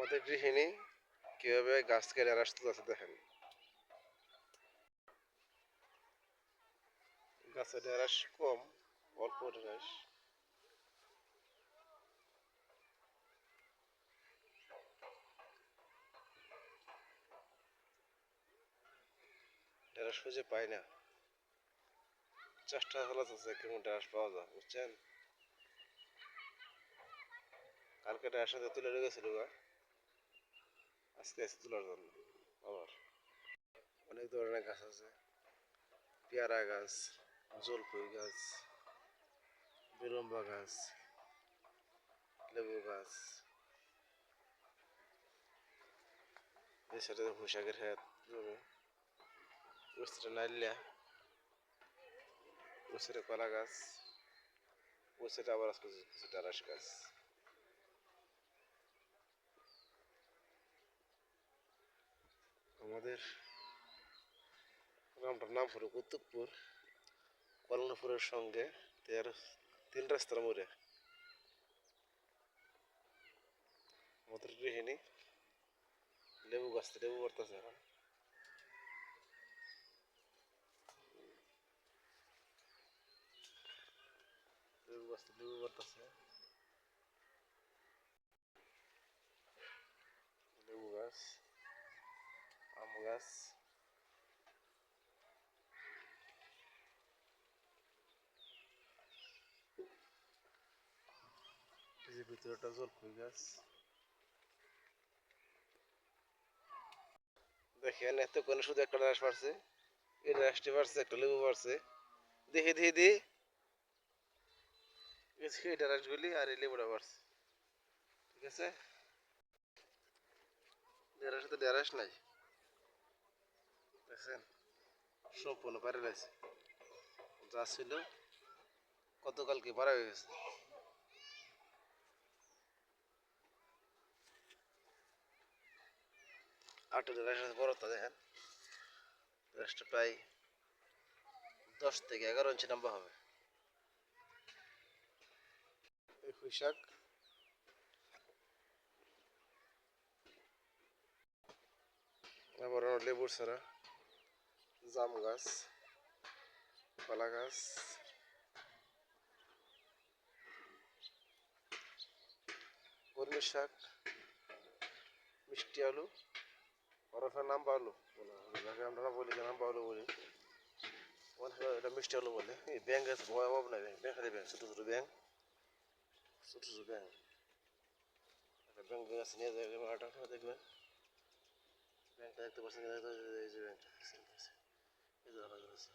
আমাদের গৃহিণী কীভাবে গাছ কেটে আসতে আছে দেখেন। গাছের ঢেঁড়াস কম, অল্প ঢেঁড়াস। ঢেঁড়াস খুঁজে পাই না। চেষ্টা চালাতেছে কেমন ঢেঁড়াস পাওয়া যায়, বুঝছেন? কালকে ঢেঁড়াস তুলে রেখেছিল গা। আজকে এসে তোলার জন্য, আবার অনেক ধরনের গাছ আছে। পেয়ারা গাছ, জলপুই গাছ বিলম্বা গাছ, লেবু গাছ। সাথে পোশাকের হাত জমি। ওই নাইলিয়া, ওই কলা গাছ সাইডে আবার আছে কিছু ঢেঁড়াস গাছ। আমাদের গ্রামটার নাম হলো কুতুবপুর কলনপুরের সঙ্গে তের তিন রাস্তার মোড়ে। আমাদের গৃহিণী লেবু গাছ লেবু করতেছে এখন। লেবু গাছ লেবু করতেছে লেবু গাছ। গাছ যে ভিতরটা জলপাই গাছ? দেখেন, এতক্ষণ শুধু একটা রাস পারছে এই রাসটি পারছে একটা লেবু পারছে দেখি দেখি দি এই রাসগুলি আর এই লেবুটা পারছে ঠিক আছে? ডেরার সাথে ডেরাস নাই। দেখছেন সম্পূর্ণ পারে রয়েছে। যা ছিল গতকালকে পারা হয়ে গেছে। ডেরাসের বড়টা দেখেন। ডেরাসটা প্রায় দশ থেকে এগারো ইঞ্চি লম্বা হবে। এই লেবুর ছাড়া। জাম গাছ কলা গাছ কলমি শাক মিষ্টি আলু ওরফে নাম বলা যাকে আমরা বলি নাম আলু বলি এটা মিষ্টি আলু বলে এই ব্যাং গাছ ভয় অভাব নাই ব্যাং ব্যাং খালি ব্যাং ছোটো ছোটো ব্যাং ছোটো ছোটো ব্যাং একটা ব্যাং গাছ নিয়ে যাবে দেখবেন ব্যাংকটা দেখতে পাচ্ছেন? এই যে দেখছেন, দেখছেন। এই যে দেখা যাচ্ছে।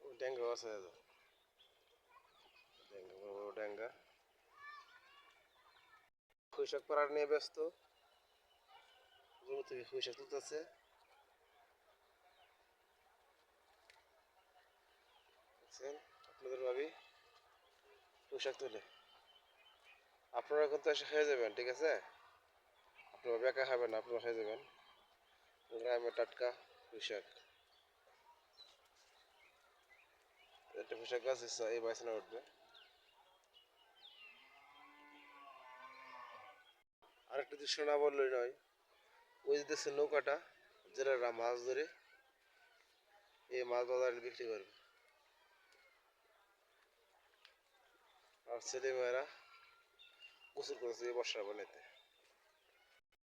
ওই ড্যাঙ্গা আছে এই যে। ড্যাঙ্গা বড় বড় ড্যাঙ্গা কৃষক পাড়ার নিয়ে ব্যস্ত জমি থেকে কৃষক তুলতেছে দেখছেন আপনাদের ভাবি পোশাক তুলে। আপনারা কিন্তু এসে খেয়ে যাবেন ঠিক আছে? আপনারা বেকা খাবেন না আপনারা খেয়ে যাবেন। গ্রামে টাটকা পোশাক। একটা পোশাক গাছ আছে, এই বাইসনে উঠবে। আরেকটা দৃশ্য না বললেই নয়। ওই দেখছেন নৌকাটা জেলেরা মাছ ধরে এই মাছ বাজারে বিক্রি করবে। আর ছেলে মেয়েরা গোসল করেছে এই বর্ষার পানিতে।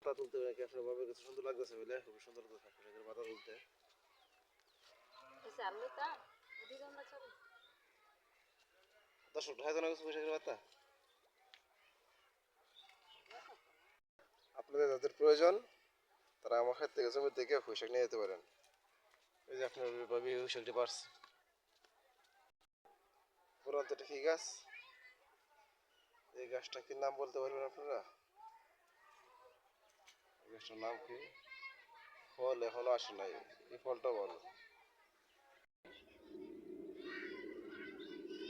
পাতা তুলতে নাকি আপনার বাবার কাছে সুন্দর লাগতেছে বলে খুব সুন্দর লাগতেছে পাতা তুলতে। পাতা? আপনাদের যাদের প্রয়োজন তারা আমার হাত থেকে জমি থেকে পোশাক নিয়ে যেতে পারেন। এই যে আপনার ভাবি পোশাকটি পারছে। পুরান্তটা কি গাছ? এই গাছটা কি নাম বলতে পারবেন আপনারা? এই গাছটার নাম কি? ফল, এখনও আসে নাই। এই ফলটা বলো।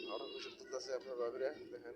আরও কিছু আছে আপনার ভাবিরা দেখেন।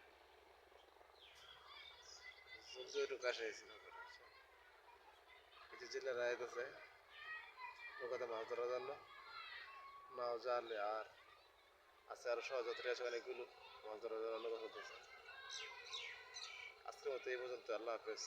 দিয়ে একটু কাশে কিছু মাছ ধরার জন্য মাছ জালে আর আছে আরও সহযাত্রী আছে অনেকগুলো। মাছ ধরার জন্য কথা মতো এই পর্যন্ত। আল্লাহ হাফেজ।